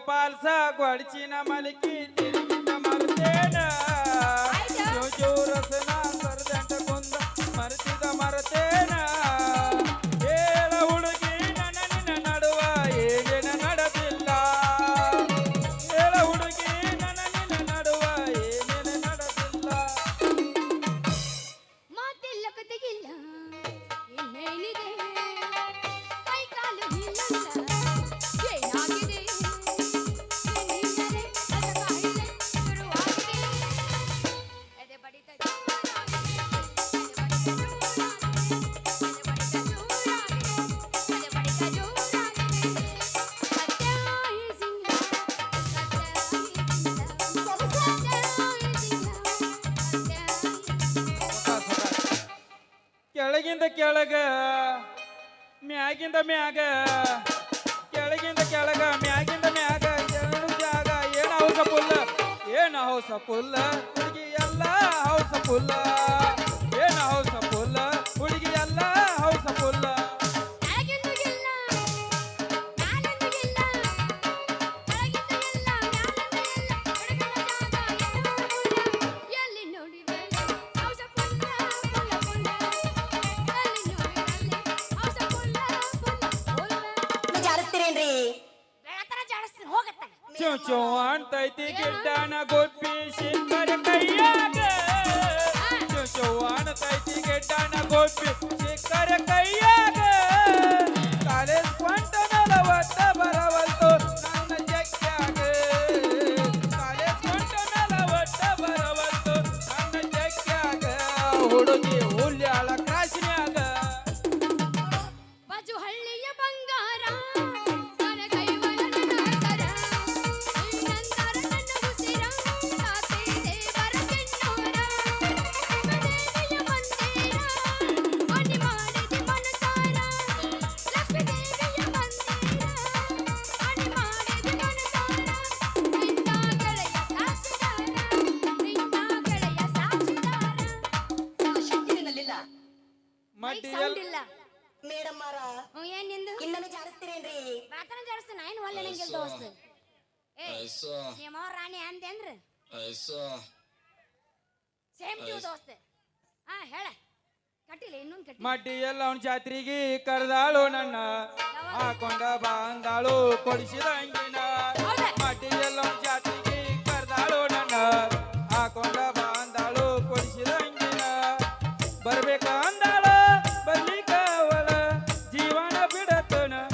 Gopal Sagar, China Malikiti. ಕೆಳಗ, ಮ್ಯಾಗಿಂದ ಮ್ಯಾಗ, ಕೆಳಗಿಂದ ಕೆಳಗ, ಮ್ಯಾಗಿಂದ ಮ್ಯಾಗ ಜಾಗ, ಏನ ಹೌಸ ಪುಲ್ಲ ಏನ ಹೌಸ ಪುಲ್ಲ ಹುಡುಗಿ ಎಲ್ಲ ಹೌಸ ಪುಲ್ಲ ಏನ ಹೌಸ ಪುಲ್ಲ ಹುಡುಗಿ ಎಲ್ಲ ಹೌಸ ಪುಲ್ಲ ಹೋಗತ್ತ ಚು ಚು ಅಂತೈತಿ ಗಿಡ್ಡನ ಗೊಪ್ಪಿ ಶಿಖರ ಕೈಯಾಗ ಚು ಚು ಅಂತೈತಿ ಗಿಡ್ಡನ ಗೊಪ್ಪಿ ಶಿಖರ ಕೈಯಾಗ ಏನ್ ನಿಂದು? ಇನ್ನೊಮ್ಮೆ ಮಾತನ ಜಾಡಿಸ್ತಾನ ಏನು ಒಳ್ಳೆ ನಂಗೆ ದೋಸ್ತ? ಏ ಐಸೋ. ನಿಮ್ಮ ಅವ್ರ ರಾಣಿ ಅಂದೇನ್ರಿ ಐಸೋ. ಸೇಮ್ ಟು ದೋಸ್ತ. ಹಾ ಹೇಳ. ಕಟ್ಟಿಲ್ಲ ಇನ್ನೊಂದು ಕಟ್ಟಿ ಮಡ್ಡಿ ಎಲ್ಲ ಅವನ ಜಾತ್ರೆಗೆ ಕರೆದಾಳು ನನ್ನ. ಹಾಕೊಂಡ ಬಾಂದಾಳು ಕೊಡಿಸಿದ ಅಂಗಿನ. ಬಿಡತನ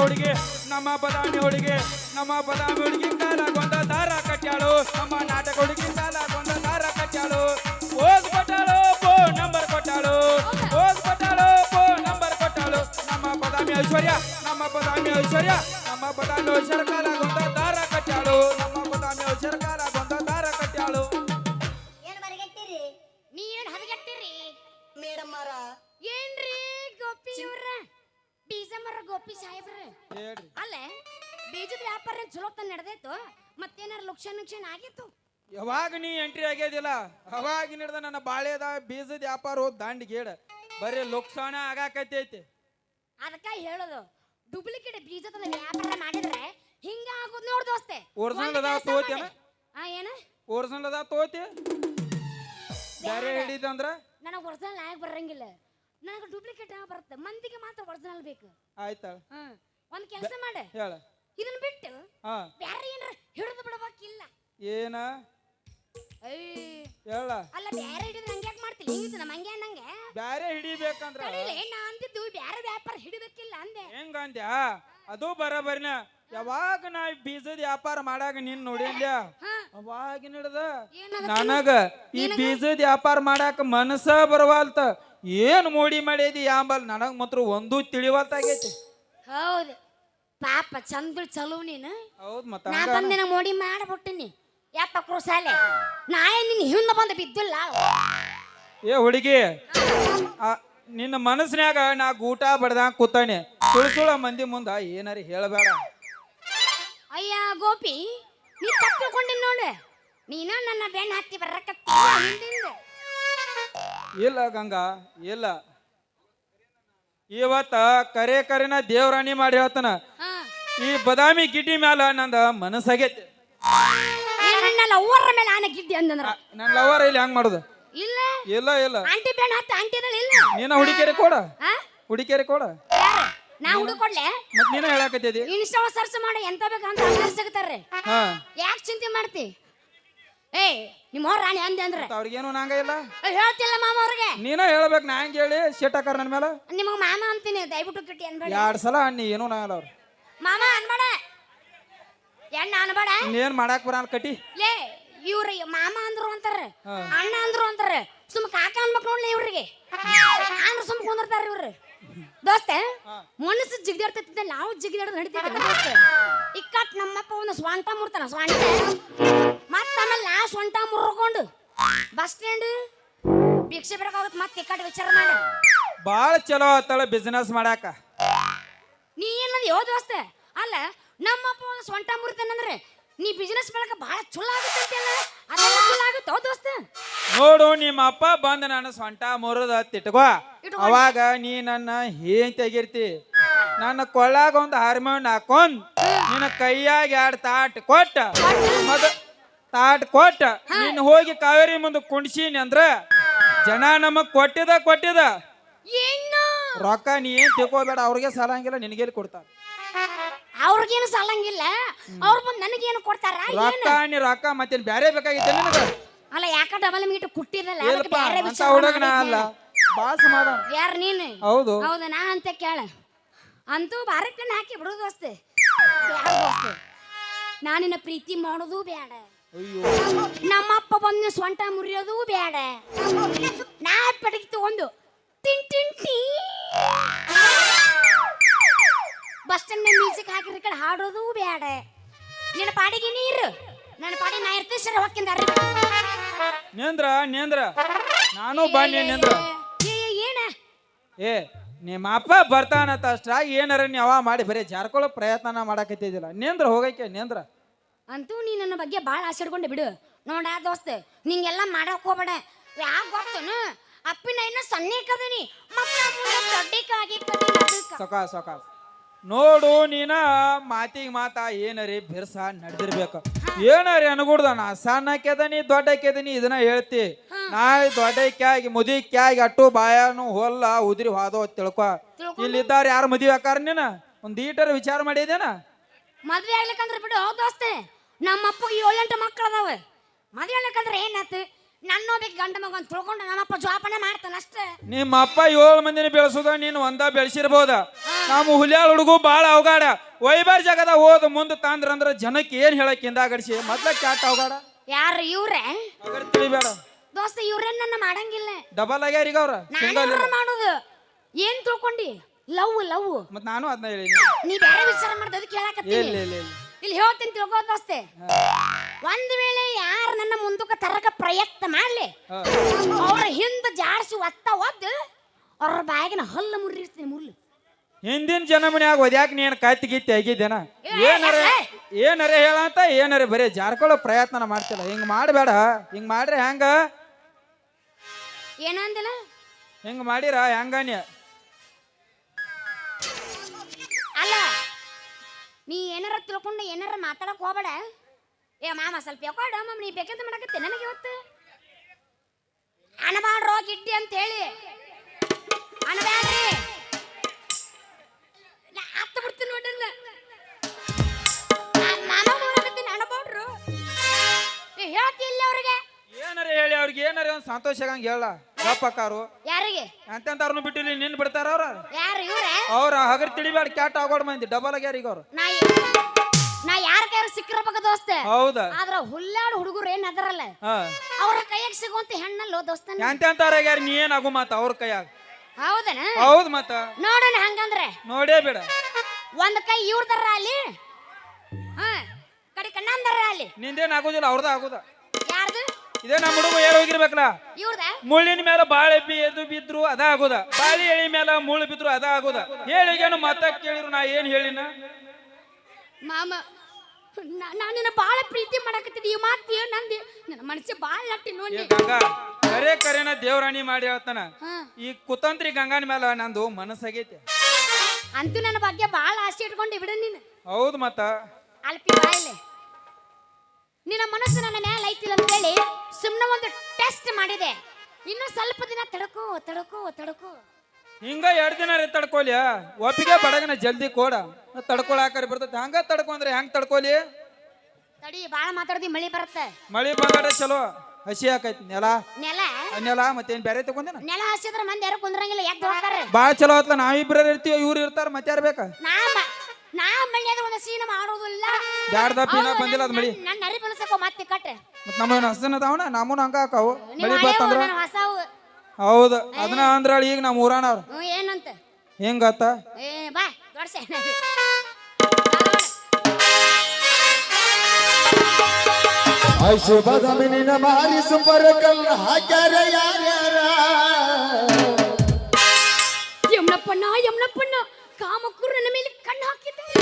ಹುಡುಗಿ, ನಮ್ಮ ಬದಾಮಿ ಹುಡುಗಿ, ನಮ್ಮ ಬದಾಮಿ ಹುಡುಗಿ ಕೊಂದ ದಾರ ಕಟ್ಟಾಳು ನಮ್ಮ ನಾಟಕ ಹುಡುಗಿ ಕೊಂದ ದಾರ ಕಟ್ಟಾಳು ಓದ್ ಕೊಟ್ಟಾಳು, ಪೋ ನಂಬರ್ ಕೊಟ್ಟಾಳು. ಓದ್ ಕೊಟ್ಟಾಳು, ಪೋ ನಂಬರ್ ಕೊಟ್ಟಾಳು. ನಮ್ಮ ಬದಾಮಿ ಐಶ್ವರ್ಯ, ನಮ್ಮ ಬದಾಮಿ ಐಶ್ವರ್ಯ, ನಮ್ಮ ಬದಾಮಿ ಐಶ್ವರ್ಯ ನುಕ್ಷನ್ ಆಗಿತ್ತು. ಯಾವಾಗ ನೀ ಎಂಟ್ರಿ ಆಗ್ಯದಿಲ್ಲ? ಅವಾಗ ಹಿಡ್ದ ನನ್ನ ಬಾಳೆದ ಬೀಜದ ವ್ಯಾಪಾರ ಹೋದ್ ದಾಂಡಿಗೇಡ. ಬರೀ ಲೋಕಸಾನ ಆಗಾಕತೈತಿ ಅದಕ್ಕ ಹೇಳೋದು ಡೂಪ್ಲಿಕೇಟ್ ಬೀಜದ ವ್ಯಾಪಾರ ಮಾಡಿದ್ರೆ ಹಿಂಗ ಆಗೋದ್ ನೋಡ್ ದೋಸ್ತೆ. ಒರಿಜಿನಲ್ ಅದಾ ಅದಾವ ಕೆಲ್ಸ ಆ ಏನ? ಒರಿಜಿನಲ್ ಅದ ತೋತಿ ಬೇರೆ ಹಿಡಿದಂದ್ರ ನನಗೆ ಒರಿಜಿನಲ್ ಆಗಿ ಬರಂಗಿಲ್ಲ. ನನಗೆ ಡೂಪ್ಲಿಕೇಟ್ ಬರುತ್ತೆ. ಮಂದಿಗೆ ಮಾತ್ರ ಒರಿಜಿನಲ್ ಬೇಕು. ಆಯ್ತಾ ಹ್ಮ್ ಒಂದ್ ಕೆಲಸ ಮಾಡ. ಹೇಳ. ಇದನ್ನ ಬಿಟ್ಟು ಹಾ. ಬ್ಯಾರೆ ಏನಾರ ಹಿಡಿದು ಬಿಡಬೇಕಿಲ್ಲ. ಏನ? ಏಯ್, ಹೇಳ. ಅಲ್ಲ ಬ್ಯಾರೆ ಹಿಡಿದ್ರೆ ಹಂಗೆ ಯಾಕೆ ಮಾಡ್ತಿಲ್ಲ? ಇದು ನಮ್ಮ ಹಂಗೆ ನಂಗೆ ಬ್ಯಾರೆ ಹಿಡಿಬೇಕಂದ್ರ? ಕಡಿಲೆ ನಾ ಅಂದಿದ್ದು ಬ್ಯಾರೆ ವ್ಯಾಪಾರ ಹಿಡಿಬೇಕಿಲ್ಲ ಅಂದೆ. ಹೆಂಗಂದ್ಯಾ ಅದು ಬರಬರಿನ. ಯಾವಾಗ ನಾ ಈ ಬೀಜದ ವ್ಯಾಪಾರ ಮಾಡಾಗ ನೀನ್ ನೋಡಿಲ್ಲ ಅವಾಗ ಹಿಡ್ದ. ಏನದ ನನಗ ಈ ಬೀಜದ ವ್ಯಾಪಾರ ಮಾಡಾಕ ಮನಸ ಬರವಾಲ್ತ. ಏನ್ ಮೋಡಿ ಮಾಡಿದಿ ಯಾಂಬಲ್? ನನಗ್ ಮಾತ್ರ ಒಂದು ತಿಳಿವಲ್ತಾಗೈತಿ ಹೌದು. ಪಾಪ ಚಂದ ಚಲೋ ನೀನು. ಹೌದ್ ಮತ್ತ ನಾ ಬಂದಿನ ಮೋಡಿ ಮಾಡ್ಬಿಟ್ಟಿನಿ. ಯಪ್ಪ ಕ್ರೂಸಾಲೆ? ನಾ ಏನ್ ನಿನ್ನ ಹಿಂದ ಬಂದ ಬಿದ್ದಿಲ್ಲ. ಏ ಹುಡುಗಿ ಆ, ನಿನ್ನ ಮನಸ್ನ್ಯಾಗ ನಾ ಊಟ ಬಡ್ದಂಗ ಕೂತಾನೆ. ಸುಳ್ಸುಳ ಮಂದಿ ಮುಂದ ಏನಾರ ಹೇಳಬೇಡ. ಅಯ್ಯ ಗೋಪಿ ನೀ ತಪ್ಪಿಕೊಂಡಿ ನೋಡು. ನೀನ ನನ್ನ ಬೆನ್ನ ಹತ್ತಿ ಬರಕತ್ತಿ ಹಿಂದಿಂದ. ಇಲ್ಲ ಗಂಗಾ ಇಲ್ಲ. ಇವತ್ತ ಕರೆ ಕರೆನ ದೇವ್ರಾಣಿ ಮಾಡಿ ಹೇಳ್ತಾನ. ಈ ಬದಾಮಿ ಗಿಡ್ಡಿ ಮ್ಯಾಲ ನಂದ ಮನಸ್ಸಾಗೈತಿ. ನನ್ನ ಲವರ್ ಮೇಲೆ ಆನೆ ಗಿಡ್ಡಿ ಅಂದ್ರ ನನ್ನ ಲವರ್ ಇಲ್ಲಿ ಹೆಂಗ್ ಮಾಡುದು? ಇಲ್ಲ. ಇಲ್ಲ ಇಲ್ಲ. ಆಂಟಿ ಬೆನ್ನ ಹತ್ತು ಆಂಟಿ ಇಲ್ಲ. ನೀನ ಹುಡುಕೇರಿ ಕೊಡ. ಹಾ ಹುಡುಕೇರಿ ಕೊಡ. ನಾ ಹುಡುಕೊಡ್ಲೆ ಮತ್ ನೀನ ಹೇಳಕತ್ತಿದಿ? ಇನ್ಸ್ಟಾ ಸರ್ಚ್ ಮಾಡಿ ಎಂತ ಬೇಕಂತ ಅಲ್ಲೇ ಸಿಗ್ತಾರ್ರಿ. ಹಾ. ಯಾಕೆ ಚಿಂತೆ ಮಾಡ್ತಿ? ಏ ನಿಮ್ಮ ಅವ್ರ ರಾಣಿ ಅಂದೆ ಅಂದ್ರೆ. ಅವ್ರಿಗೇನು ನಂಗ ಇಲ್ಲ? ಏ, ಹೇಳ್ತಿಲ್ಲ ಮಾಮ ಅವ್ರಿಗೆ. ನೀನ ಹೇಳ್ಬೇಕು ನಾ ಹಂಗ ಹೇಳಿ? ಶೇಟ್ ಹಾಕಾರ ನನ್ನ ಮೇಲೆ ನಿಮಗ್ ಮಾಮ ಅಂತೀನಿ ದಯವಿಟ್ಟು ಕಿಟ್ಟಿ ಅನ್ಬೇಡ ಎರಡ್ ಸಲ ಅಣ್ಣಿ ಏನು ನಾಗಲ್ಲ ಅವ್ರು. ಮಾಮ ಅನ್ಬೇಡ. ಎಣ್ಣ ಅನ್ಬೇಡ. ಇನ್ನೇನ್ ಮಾಡಾಕ್ ಬರಲ್ಲ ಕಟಿ. ಲೇ ಇವ್ರ ಮಾಮ ಅಂದ್ರು ಅಂತಾರ ಅಣ್ಣ ಅಂದ್ರು ಅಂತಾರ. ಸುಮ್ ಕಾಕ ಅನ್ಬೇಕು ನೋಡ್ಲಿ ಇವ್ರಿಗೆ. ಅಂದ್ರ ಸುಮ್ ಕುಂದಿರ್ತಾರ ಇವ್ರು. ದೋಸ್ತ ಮನಸ್ಸು ಜಿಗಿದಾಡ್ತೈತಿದ್ದ ನಾವು ಜಿಗಿದಾಡೋದು ನಡೀತೈತೆ ದೋಸ್ತ. ಇಕ್ಕಟ್ ನಮ್ಮಪ್ಪ ಒಂದು ಸ್ವಂಟ ಮುರ್ತಾನ ಸ್ವಂಟ. ಮತ್ತ ಆಮೇಲೆ ನಾ ಸ್ವಂಟ ಮುರ್ಕೊಂಡು ಬಸ್ ಸ್ಟ್ಯಾಂಡ್ ಭಿಕ್ಷೆ ಬರಕಾಗುತ್ತೆ ಮತ್ತೆ ಇಕ್ಕಟ್ ವಿಚಾರ ಮಾಡ. ಬಾಳ ಚಲೋ ಆತಳ ಬಿಸ್ನೆಸ್ ಮಾಡಾಕ. ನೀ ಏನಂದ ಯೋ ದೋಸ್ತೆ ಅಲ್ಲ ನಮ್ಮಪ್ಪ ಒಂದು ಸ್ವಂಟ ಮುರಿತಾನಂದ್ರೆ ನೀ ಬಿಸ್ನೆಸ್ ಮಾಡಕ ಬಹಳ ಚಲೋ ಆಗುತ್ತೆ ಅಲ್ಲ ಅದೆಲ್ಲ ಚಲೋ ಆಗುತ್ತೋ ದೋಸ್ತ ನೋಡು ನಿಮ್ಮ ಅಪ್ಪ ಬಂದ ನನ್ನ ಸ್ವಂಟ ಮುರಿದ ತಿಟ್ಕೋ. ಅವಾಗ ನೀ ನನ್ನ ಏನ್ ತೆಗಿರ್ತಿ. ನನ್ನ ಕೊಳ್ಳಾಗ ಒಂದು ಹಾರ್ಮೋನ್ ಹಾಕೊಂಡ್ ನಿನ್ನ ಕೈಯಾಗ ಎರಡು ತಾಟ್ ಕೊಟ್ಟ. ಮದ ತಾಟ್ ಕೊಟ್ಟ. ನೀನು ಹೋಗಿ ಕಾವೇರಿ ಮುಂದೆ ಕುಣಿಸೀನಿ ಅಂದ್ರ ಜನ ನಮಗ್ ಕೊಟ್ಟಿದ ಕೊಟ್ಟಿದ. ಏನು ರೊಕ್ಕ ನೀ ಏನ್ ತಿಳ್ಕೊಬೇಡ ಅವ್ರಿಗೆ ಸಾಲಂಗಿಲ್ಲ ನಿನಗೇಲಿ ಕೊಡ್ತಾರ? ಅವ್ರಿಗೇನು ಸಾಲಂಗಿಲ್ಲ ಅವ್ರ ಬಂದು ನನಗೇನು ಕೊಡ್ತಾರ ರೊಕ್ಕ ನೀ ರೊಕ್ಕ ಮತ್ತೇನ್ ಬ್ಯಾರೆ ಬೇಕಾಗಿತ್ತು ನಿನಗ? ಅಲ್ಲ ಯಾಕ ಡಬಲ್ ಮೀಟ್ ಕುಟ್ಟಿದಲ್ಲ ಅದಕ್ಕೆ ಇಲ್ಲಪ್ಪ ಬೇರೆ ಅಂತ ವಿಚಾರ ನಾ ಅಲ್ಲ. ಬಾ ಸಮಾಧಾನ. ಯಾರ್ ನೀನು? ಹೌದು. ಹೌದು ನಾ ಅಂತ ಕೇಳ. ಅಂತೂ ಭಾರತನ ಹಾಕಿ ಬಿಡು ದೋಸ್ತೆ. ಬ್ಯಾಡ ದೋಸ್ತೆ? ನಾನಿನ್ನ ಪ್ರೀತಿ ಮಾಡೋದು ಬೇಡ ಅಯ್ಯೋ. ನಮ್ಮಪ್ಪ ಬಂದು ಸ್ವಂಟ ಮುರಿಯೋದು ಬೇಡ ನಾ ಪೆಡಗಿ ತಗೊಂಡು ತಿನ್ ತಿನ್ ಟೀ ಬಸ್ ಸ್ಟ್ಯಾಂಡ್ ಮ್ಯೂಸಿಕ್ ಹಾಕಿರ ಕಡೆ ಹಾಡೋದು ಬೇಡ ನಿನ್ನ ಪಾಡಿಗೆ ನೀರು. ನನ್ನ ಪಾಡಿ ನಾ ಇರ್ತೀನಿ ಸರ್ ಹೋಗ್ಕಿಂದ ನೇಂದ್ರ ನೇಂದ್ರ. ನಾನು ಬನ್ನಿ ನೇಂದ್ರ. ಏನ? ಏ ನಿಮ್ಮ ಅಪ್ಪ ಬರ್ತಾನಂತ ಅಷ್ಟ ಏನಾರ ನೀ ಅವ ಮಾಡಿ ಬರೀ ಜಾರ್ಕೊಳ್ಳೋ ಪ್ರಯತ್ನ ಮಾಡಕತ್ತಿದ್ದಿಲ್ಲ. ನೇಂದ್ರ ಹೋಗಕ್ಕೆ ನೇಂದ್ರ. ಅಂತೂ ನೀ ನನ್ನ ಬಗ್ಗೆ ಭಾಳ ಆಸೆ ಇಟ್ಕೊಂಡೆ ಬಿಡು. ನೋಡ ದೋಸ್ತ ನಿಂಗೆಲ್ಲ ಮಾಡಕ್ ಹೋಗ್ಬೇಡ. ಯಾಕೆ ಗೊತ್ತನು? ಅಪ್ಪಿನ ಇನ್ನ ಸೊನ್ನೆ ಕದನಿ ಮುಂದೆ ದೊಡ್ಡಕ್ಕಾಗಿ ಸೊಕ ಸೊಕ ನೋಡು ನೀನ ಮಾತಿಗೆ ಮಾತ ಏನರಿ ಬಿರ್ಸ ನಡೆದಿರ್ಬೇಕು. ಏನರಿ ಅನ್ಗುಡ್ದ? ನಾ ದೊಡ್ಡ ಕೆದನಿ ಇದನ್ನ ಹೇಳ್ತಿ. ನಾಳೆ ಮುದಿ ಕ್ಯಾಗಿ ಅಟ್ಟು ಬಾಯನು ಹೊಲ್ಲ ಉದ್ರಿ ಹೋದೋ ತಿಳ್ಕೊ. ಇಲ್ಲಿ ಇಲ್ಲಿದ್ದಾರ ಯಾರು ಮದುವೆ ಆಕಾರ ನೀನ? ಒಂದ್ ಈಟರ್ ವಿಚಾರ ಮಾಡಿದೇನ? ಮದ್ವೆ ಆಗ್ಲಿಕ್ಕಂದ್ರೆ ಬಿಡು ದೋಸ್ತೆ. ನಮ್ಮ ಅಪ್ಪಗೆ ಏಳೆಂಟು ಮಕ್ಳು ಅದಾವ ಮದ್ವೆ ಆಗ್ಲಿಕ್ಕಂದ್ರೆ ಏನಾತು ನನ್ನ ಗಂಡ ಮಗ ಅಂತ ತಿಳ್ಕೊಂಡು ನಮ್ಮಪ್ಪ ಜೋಪಾನ ಮಾಡ್ತಾನ ಅಷ್ಟೇ. ನಿಮ್ಮ ಅಪ್ಪ ಏಳು ಮಂದಿನ ಬೆಳೆಸೋದ ನೀನು ಒಂದ ಬೆಳೆಸಿರ್ಬೋದ? ನಮ್ಮ ಹುಲಿಯಾಳ ಹುಡುಗು ಬಾಳ ಅವಗಾಡ. ವೈಬಾರ್ ಜಗದ ಹೋದ ಮುಂದ ತಾಂದ್ರ ಅಂದ್ರ ಜನಕ್ಕೆ ಏನ್ ಹೇಳಕ್ ಹಿಂದಾಗಡಿಸಿ? ಮೊದ್ಲ ಕ್ಯಾಟ್ ಅವಗಾಡ. ಯಾರು ಇವ್ರೇ? ತಿಳಿಬೇಡ. ದೋಸ್ತ ಇವ್ರೇನ್ ನನ್ನ ಮಾಡಂಗಿಲ್ಲ. ಡಬಲ್ ಆಗ್ಯಾರ ಈಗ ಅವ್ರ? ನಾನು ಮಾಡೋದು. ಏನ್ ತಿಳ್ಕೊಂಡಿ? Love love. ಮತ್ ನಾನು ಅದನ್ನ ಹೇಳಿ ನೀ ಬೇರೆ ವಿಚಾರ ಮಾಡ್ದೆ ಅದಕ್ಕೆ ಹೇಳಕತ್ತೀನಿ ಇಲ್ಲ ಇಲ್ಲ ಇಲ್ಲ. ಇಲ್ಲಿ ಹೇಳ್ತೀನಿ ತಿಳ್ಕೋ ದೋಸ್ತೆ. ಒಂದ್ ವೇಳೆ ಯಾರು ನನ್ನ ಮುಂದಕ್ಕೆ ತರಕ ಪ್ರಯತ್ನ ಮಾಡ್ಲಿ. ಅವ್ರ ಹಿಂದ ಜಾಡ್ಸಿ ಒತ್ತ ಒದ್ದು ಅವ್ರ ಬಾಯಿಗಿನ ಹಲ್ಲು ಮುರಿರ್ತೀನಿ ಮುರ್ಲಿ. ಹಿಂದಿನ ಜನ್ಮನ್ಯಾಗ ಒದ್ಯಾಕ ನೀನ್ ಕತ್ತಿ ಗಿತ್ತಿ ಆಗಿದ್ದೇನ? ಏನಾರ ಏನಾರ ಹೇಳಂತ ಏನಾರ ಬರೀ ಜಾರ್ಕೊಳ್ಳೋ ಪ್ರಯತ್ನ ಮಾಡ್ತಿಲ್ಲ. ಹಿಂಗ್ ಮಾಡಬೇಡ ಹಿಂಗ್ ಮಾಡ್ರಿ ಹೆಂಗ ಏನಂದಿಲ್ಲ ಹಿಂಗ್ ಮಾಡಿರ ಹೆಂಗ ನೀ? ಅಲ್ಲ ನೀ ಏನಾರ ತಿಳ್ಕೊಂಡು ಏನಾರ ಮಾತಾಡಕ್ ಹೋಗ್ಬೇಡ. ಏ ಮಾಮ ಸ್ವಲ್ಪ ಯಾಕೋಡ ಮಾಮ ನೀ ಬೇಕಂತ ಮಾಡಕತ್ತೆ? ನನಗೆ ಇವತ್ತು? ಅನಬಾಡ ರೋಗ ಇಟ್ಟಿ ಅಂತ ಹೇಳಿ ಅನಬ್ಯಾಡ್ರಿ. ನಾ ಹತ್ತ ಬಿಡ್ತೀನಿ ನೋಡಲ್ಲ ಮಾಮ ನೋಡಕತ್ತೀನಿ ಅನಬಾಡ್ರು. ಏ ಏನಾರ ಇಲ್ಲ ಅವ್ರಿಗೆ? ಸಂತೋಷ ಆಗಂಗ ಹೇಳ. ಗಪ್ಪಕ್ಕಾರು ಯಾರಿಗೆ? ಎಂತೆಂತಾರನು ಬಿಟ್ಟಿಲ್ಲ ನಿನ್ ಬಿಡ್ತಾರ ಅವ್ರ? ಯಾರು ಇವ್ರೆ? ಅವ್ರ ಹಗರ್ ತಿಳಿಬೇಡ ಕ್ಯಾಟ್ ಆಗೋಡ್ ಮಂದಿ ಡಬಲ್ ಆಗ್ಯಾರ ಈಗ ಅವ್ರು. ನಾ ನಾ ಯಾರ ಸಿಕ್ಕಿರಬೇಕು ದೋಸ್ತ. ಹೌದ? ಆದ್ರ ಹುಲ್ಲಾಡ್ ಹುಡುಗರು ಏನ್ ಅದರಲ್ಲ? ಹಾ. ಅವ್ರ ಕೈಯಾಗ ಸಿಗುವಂತ ಹೆಣ್ಣಲ್ಲೋ ದೋಸ್ತ ಅಂತಾರೆ ನೀ ಏನ್ ಆಗು ಮಾತ ಅವ್ರ ಕೈಯಾಗ? ಹೌದನ? ಹೌದ್ ಮತ್ತ ನೋಡೋಣ ಹಂಗಂದ್ರೆ. ನೋಡೇ ಬೇಡ. ಒಂದ್ ಕೈ ಇವ್ರದರ ಅಲ್ಲಿ ಹಾ ಕಡೆ ಕಣ್ಣಂದರ ಅಲ್ಲಿ. ನಿಂದೇನ್ ಆಗೋದಿಲ್ಲ ಅವ್ರದ ಆಗುದ. ಯಾರ್ದು? ಇದೇ ನಮ್ಮ ಹುಡುಗ ಏರ್ ಹೋಗಿರ್ಬೇಕಲ್ಲ ಇವ್ರದ? ಮುಳ್ಳಿನ ಮೇಲೆ ಬಾಳೆ ಬಿ ಎದು ಬಿದ್ರು ಅದ ಆಗುದ. ಬಾಳಿ ಎಳಿ ಮೇಲೆ ಮುಳ್ಳು ಬಿದ್ರು ಅದ ಆಗುದ. ಹೇಳಿಗೇನು ಮತ್ತ ಕೇಳಿದ್ರು ನಾ ಏನ್ ಹೇಳಿನ? ಮಾಮ ನಾ- ನಾ ನಿನ್ನ ಬಾಳ ಪ್ರೀತಿ ಮಾಡಕತ್ತಿದ್ದಿ. ಈ ಮಾತು ನಂದಿ? ನನ್ನ ಮನಸ್ಸು ಬಾಳ ನಟ್ಟಿ ನೋಡಿ ಗಂಗಾ ಕರೆ ಕರೆನ ದೇವರಾಣಿ ಮಾಡಿ ಹೇಳ್ತಾನ. ಈ ಕುತಂತ್ರಿ ಗಂಗಾನ ಮೇಲೆ ನಂದು ಮನಸ್ಸಾಗೈತೆ. ಅಂತೂ ನನ್ನ ಬಗ್ಗೆ ಬಾಳ ಆಸೆ ಇಟ್ಕೊಂಡು ಬಿಡ ನೀನು. ಹೌದು ಮತ್ತ. ಅಲ್ಪಿ ಬಾಯಿಲೆ ನಿನ್ನ ಮನಸ್ಸು ನನ್ನ ಮೇಲೆ ಐತಿಲ್ಲ ಅಂತ ಹೇಳಿ ಸುಮ್ಮನೆ ಒಂದು ಟೆಸ್ಟ್ ಮಾಡಿದೆ. ಇನ್ನು ಸ್ವಲ್ಪ ದಿನ ತಡಕು ಹಿಂಗ ಎರಡು ದಿನ ರೀ ತಡ್ಕೊಲಿ ಒಪ್ಪಿಗೆ ಬಡಗನ ಜಲ್ದಿ ಕೊಡ. ತಡ್ಕೊಳಾಕರಿ ಬರ್ತೈತಿ. ಹಂಗ ತಡ್ಕೊಂಡ್ರೆ ಹೆಂಗ್ ತಡ್ಕೊಲಿ? ತಡಿ ಬಾಳ ಮಾತಾಡ್ದಿ ಮಳಿ ಬರುತ್ತೆ. ಮಳಿ ಬಂಗಾಡ ಚಲೋ. ಹಸಿ ಹಾಕೈತಿ ನೆಲ. ನೆಲ? ನೆಲ ಮತ್ತೇನ್ ಬೇರೆ ತಗೊಂಡಿನ? ನೆಲ ಹಸಿದ್ರ ಮಂದಿ ಯಾರು ಕುಂದ್ರಂಗಿಲ್ಲ ಯಾಕೆ ಹೋಗ್ತಾರೆ ಬಾಳ ಚಲೋ ಆತ್ಲ. ನಾವಿಬ್ರ ಇರ್ತೀವಿ ಇವ್ರು ಇರ್ತಾರ ಮತ್ತೆ ಯಾರು ಬೇಕಾ? ನಾ ನಾ ಮಳಿ ಅದ್ರ ಒಂದು ಸೀನ್ ಮಾಡೋದಿಲ್ಲ. ಬ್ಯಾಡ್ದ ಪೀನ ಬಂದಿಲ್ಲ ಅದ್ ಮಳಿ. ನನ್ನ ನರಿ ಬೆಳಸಕೋ ಮತ್ತೆ ಕಟ್ರೆ. ಮತ್ ನಮ್ಮ ಹಸನ ಅದಾವಣ ನಮ್ಮನ್ನ ಹಂಗ ಹಾಕಾವು. ನೀವು ಮಳಿ ಬತ್ತಂದ್ರ? ನಾನು ಹೊಸವು. ಹೌದು. ಅದನ್ನ ಅಂದ್ರ ಈಗ ನಮ್ಮ ಊರಾನವ್ರು. ಹ್ಞೂ ಏನಂತ? ಹೆಂಗತ್ತ ಏ ಬಾ ದೊಡ್ಸ ಶುಭದ ಮಿನಿನ ಮಾರಿ ಸುಪರ ಕಲ್ಲ ಹಾಕ್ಯಾರ ಯಾರ್ಯಾರ? ಯಮ್ನಪ್ಪಣ್ಣ ಯಮ್ನಪ್ಪಣ್ಣ ಕಾಮಕ್ಕರು ನನ್ನ ಮೇಲೆ ಕಣ್ಣು ಹಾಕಿದ್ದಾರೆ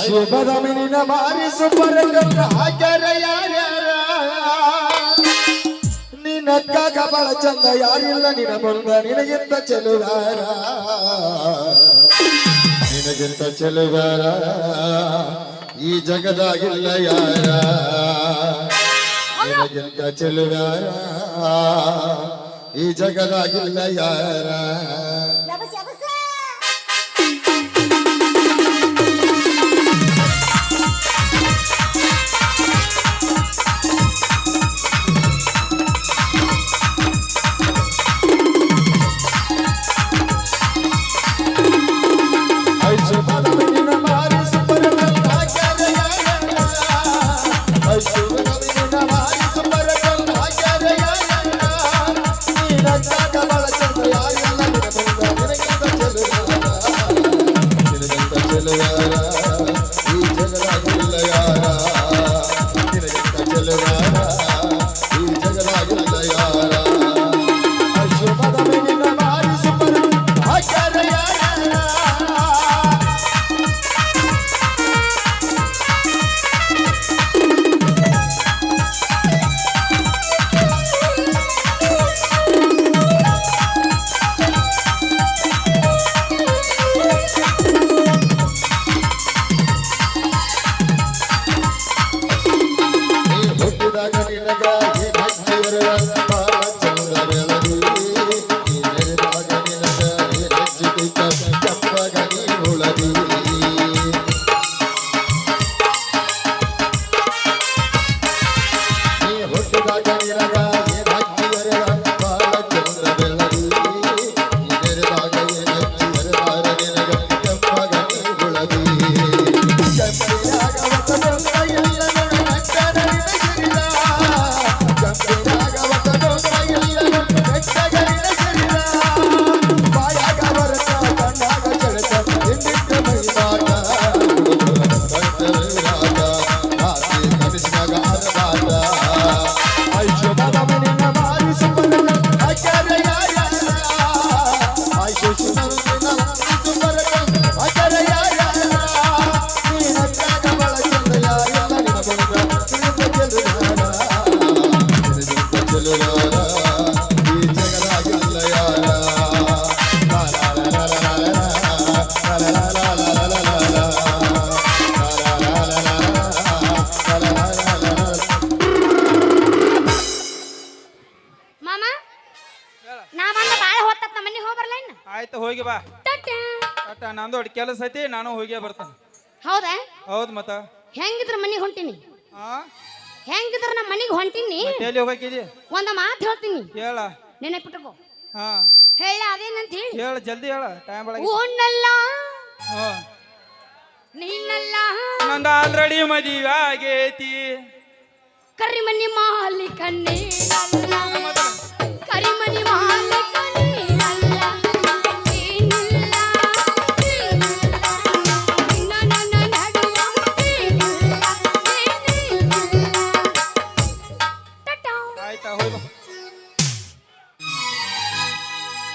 ಶುಭದ ಮಿನಿನ ಮಾರಿ ಸುಪರ ಕಲ್ಲ ಹಾಕ್ಯಾರ ಯಾರ್ಯಾರ? ನಿನಕ್ಕಾಗ ಬಳ ಚಂದ, ಯಾರಿಲ್ಲ ನಿನ ಬಂದ ನಿನಗಿಂತ ಚೆಲುವಾರ. ನಿನಗಿಂತ ಚೆಲುವಾರ, ಈ ಜಗದಾಗಿಲ್ಲ ಯಾರ? ನಿನಗಿಂತ ಚೆಲುವಾರ, ಈ ಜಗದಾಗಿಲ್ಲ ಯಾರ? ನಾನು ಹೋಗಿ ಬರ್ತಾನೆ. ಹೌದಾ? ಹೌದ್ ಮತ್ತ. ಹೆಂಗಿದ್ರ ಮನೆಗೆ ಹೊಂಟಿನಿ? ಆ? ಹೆಂಗಿದ್ರ ನಮ್ಮ ಮನಿಗೆ ಹೊಂಟಿನಿ? ಎಲ್ಲಿ ಹೋಗಕಿದಿ ಒಂದ ಮಾತು ಹೇಳ್ತೀನಿ. ಹೇಳ. ನೆನಪಿಟ್ಟಕೋ ಹಾ. ಹೇಳ ಅದೇನಂತ ಹೇಳಿ. ಹೇಳ ಜಲ್ದಿ ಹೇಳ ಟೈಮ್ ಒಳಗೆ. ಉಣ್ಣಲ್ಲ ಹಾ. ನೀನಲ್ಲ. ನಂದ ಆಲ್ರೆಡಿ ಮದುವೆ ಆಗೇತಿ. ಕರಿಮನಿ ಮಾಲಿಕ ನೀನಲ್ಲ. ಕರಿಮನಿ ಮಾಲೀಕ